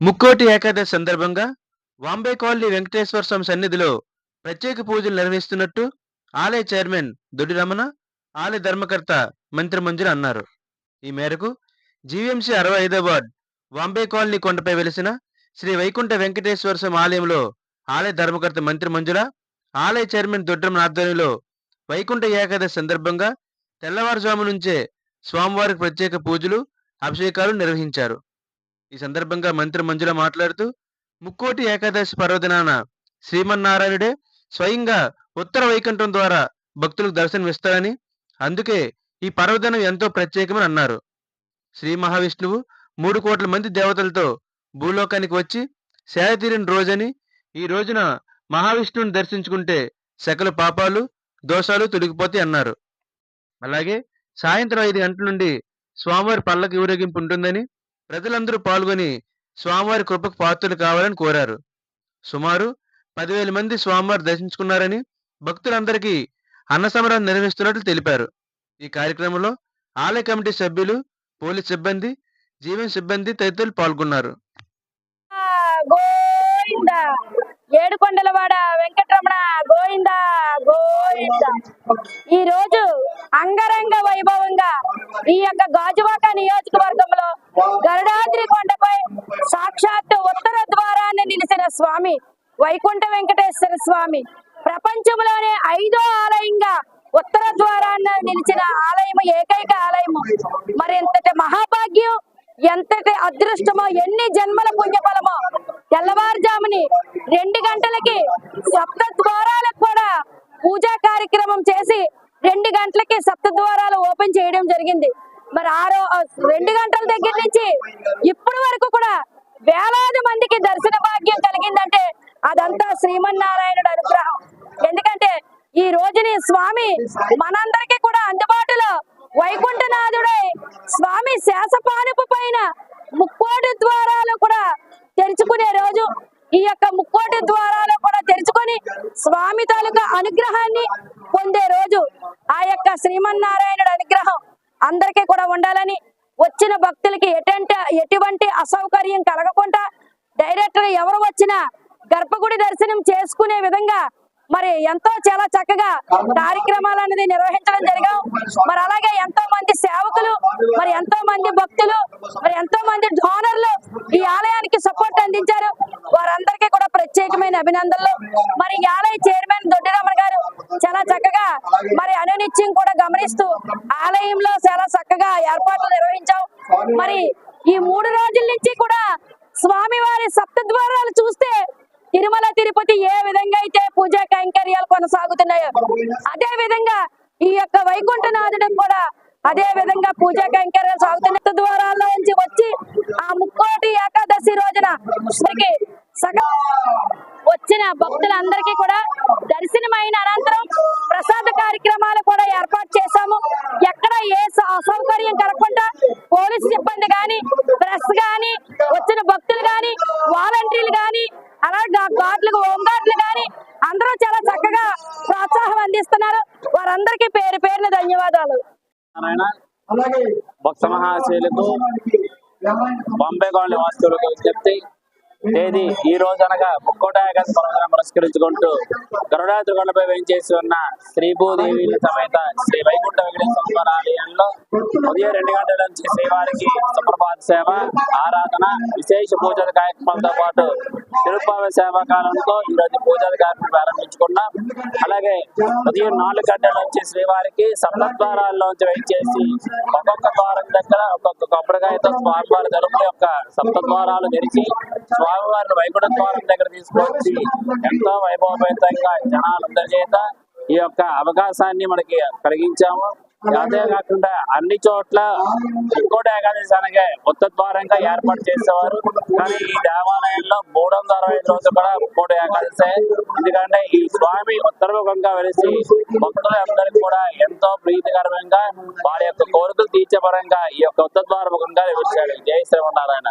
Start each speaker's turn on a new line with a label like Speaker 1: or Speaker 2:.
Speaker 1: ముక్కోటి ఏకాదశి సందర్భంగా వాంబే కాలనీ వెంకటేశ్వర స్వామి సన్నిధిలో ప్రత్యేక పూజలు నిర్వహిస్తున్నట్టు ఆలయ చైర్మన్ దొడ్డి రమణ ఆలయ ధర్మకర్త మంత్రి మంజుల అన్నారు. ఈ మేరకు జీవీఎంసీ అరవై ఐదో వార్డ్ వాంబే కాలనీ కొండపై వెలిసిన శ్రీ వైకుంఠ వెంకటేశ్వర స్వామి ఆలయంలో ఆలయ ధర్మకర్త మంత్రి మంజుల ఆలయ చైర్మన్ దొడ్డరమణ ఆధ్వర్యంలో వైకుంఠ ఏకాదశి సందర్భంగా తెల్లవారుజాము నుంచే స్వామివారికి ప్రత్యేక పూజలు అభిషేకాలు నిర్వహించారు. ఈ సందర్భంగా మంత్రి మంజుల మాట్లాడుతూ ముక్కోటి ఏకాదశి పర్వదినాన శ్రీమన్నారాయణుడే స్వయంగా ఉత్తర వైకుంఠం ద్వారా భక్తులకు దర్శనమిస్తారని అందుకే ఈ పర్వదినం ఎంతో ప్రత్యేకమని అన్నారు. శ్రీ మహావిష్ణువు మూడు కోట్ల మంది దేవతలతో భూలోకానికి వచ్చి సేద తీరిన రోజని ఈ రోజున మహావిష్ణువుని దర్శించుకుంటే సకల పాపాలు దోషాలు తొలగిపోతాయి అన్నారు. అలాగే సాయంత్రం ఐదు గంటల నుండి స్వామివారి పల్లకి ఊరేగింపు ఉంటుందని ప్రజలందరూ పాల్గొని స్వామివారి కృపకు పాత్రలు కావాలని కోరారు. సుమారు పదివేల మంది స్వామివారి దర్శించుకున్నారని భక్తులందరికీ అన్న సమరాన్ని నిర్వహిస్తున్నట్లు తెలిపారు. ఈ కార్యక్రమంలో ఆలయ కమిటీ సభ్యులు పోలీస్ సిబ్బంది జీవన్ సిబ్బంది తదితరులు పాల్గొన్నారు.
Speaker 2: ఏడుకొండలవాడ వెంకటరమణ గోవింద గోవింద! ఈ రోజు అంగరంగ వైభవంగా ఈ యొక్క గాజువాక నియోజకవర్గంలో గరుడాద్రి కొండపై సాక్షాత్తు ఉత్తర ద్వారాన్ని నిలిచిన స్వామి వైకుంఠ వెంకటేశ్వర స్వామి. ప్రపంచంలోనే ఐదో ఆలయంగా ఉత్తర ద్వారాన్ని నిలిచిన ఆలయము ఏకైక ఆలయము. మరి ఎంతటి మహాభాగ్యం ఎంతటి అదృష్టమో ఎన్ని జన్మల పుణ్యఫలమో. తెల్లవారుజాముని రెండు గంటలకి సప్త ద్వారాలకు కూడా పూజా కార్యక్రమం చేసి రెండు గంటలకి సప్త ద్వారాలు ఓపెన్ చేయడం జరిగింది. మరి ఆరో రెండు గంటల దగ్గర నుంచి ఇప్పటి వరకు కూడా వేలాది మందికి దర్శన భాగ్యం కలిగిందంటే అదంతా శ్రీమన్నారాయణుడు అనుగ్రహం. ఎందుకంటే ఈ రోజుని స్వామి మనందరికీ కూడా అందుబాటులో వైకుంఠనాథుడై స్వామి శాసపానుపు పైన ముక్కోటి ద్వారాలు కూడా తెరుచుకునే రోజు ఈ యొక్క ముక్కోటి ద్వారాలు కూడా తెరుచుకొని స్వామి తాలూకా అనుగ్రహాన్ని పొందే రోజు. యొక్క శ్రీమన్నారాయణుడు అనుగ్రహం అందరికీ కూడా ఉండాలని వచ్చిన భక్తులకి ఎటువంటి ఎటువంటి అసౌకర్యం కలగకుండా డైరెక్ట్ ఎవరు వచ్చినా గర్భగుడి దర్శనం చేసుకునే విధంగా మరి ఎంతో చాలా చక్కగా కార్యక్రమాలు అనేది నిర్వహించడం జరిగాం. మరి అలాగే ఎంతో మంది సేవకులు మరి ఎంతో మంది భక్తులు మరి ఎంతో మంది డోనర్లు ఈ ఆలయానికి సపోర్ట్ అందించారు. వారందరికీ కూడా ప్రత్యేకమైన అభినందనలు. మరి ఈ ఆలయ చైర్మన్ దొడ్డిరమణ గారు చాలా చక్కగా మరి అనునిత్యం కూడా గమనిస్తూ ఆలయంలో చాలా చక్కగా ఏర్పాట్లు నిర్వహించాం. మరి ఈ మూడు రోజుల నుంచి కూడా స్వామివారి సప్త ద్వారాలు చూస్తే తిరుమల తిరుపతి ఏ విధంగా అయితే పూజా కైంకర్యాలు కొనసాగుతున్నాయో అదే విధంగా ఈ యొక్క వైకుంఠనాథుడు కూడా అదే విధంగా పూజా కైంకర్యాలు సాగుతున్న ద్వారాల్లో నుంచి వచ్చి ఆ ముక్కోటి ఏకాదశి రోజున మనకి వచ్చిన భక్తులందరికీ కూడా దర్శనమైన అనంతరం ప్రసాద కార్యక్రమాలు కూడా ఏర్పాటు చేశాము. ఎక్కడ ఏ అసౌకర్యం కలగకుండా పోలీసు సిబ్బంది గాని ప్రెస్ గాని వచ్చిన భక్తులు గాని వాలంటీర్లు గాని అలాగే గార్డులు హోమ్ గార్డులు గాని అందరూ చాలా చక్కగా ప్రోత్సాహం అందిస్తున్నారు. వారందరికీ పేరు పేరున ధన్యవాదాలు.
Speaker 3: భక్త మహాశైలకు బాంబే విజ్ఞప్తి తేదీ ఈ రోజు అనగా ముక్కోట ఏకాదశి పర్వదినం పురస్కరించుకుంటూ గరుడాద్రి కొండపై వేయించేసి ఉన్న శ్రీ భూదేవి సమేత శ్రీ వైకుంఠ వెంకటేశ్వర ఆలయంలో ఉదయం రెండు గంటల నుంచి శ్రీవారికి సుప్రభాత సేవ ఆరాధన విశేష పూజల కార్యక్రమాలతో పాటు తిరుపావ సేవా కాలంతో ఈ రోజు పూజల కార్యక్రమం ప్రారంభించుకున్నాం. అలాగే ఉదయం నాలుగు గంటల నుంచి శ్రీవారికి సప్తద్వారాల్లోంచి వేయించేసి ఒక్కొక్క ద్వారం దగ్గర ఒక్కొక్క కొబ్బరికాయతో స్వామివారి తలుపుల యొక్క సప్తద్వారాలు తెరిచి స్వామివారిని వైకుంఠ ద్వారం దగ్గర తీసుకొచ్చి ఎంతో వైభవపేతంగా జనాలందరి చేత ఈ యొక్క అవకాశాన్ని మనకి కలిగించాము. అదే కాకుండా అన్ని చోట్ల ఇంకోటి ఏకాదశి అనగా ఉత్త ద్వారంగా ఏర్పాటు చేసేవారు. కానీ ఈ దేవాలయంలో మూడు వందల అరవై ఐదు రోజులు కూడా ఇంకోటి ఏకాదశి. ఎందుకంటే ఈ స్వామి ఉత్తరముఖంగా వెలిసి భక్తులందరికీ కూడా ఎంతో ప్రీతికరంగా వారి యొక్క కోరికలు తీర్చే పరంగా ఈ యొక్క ఉత్త ద్వారముఖంగా వచ్చాడు జయ శ్రీమన్నారాయణ.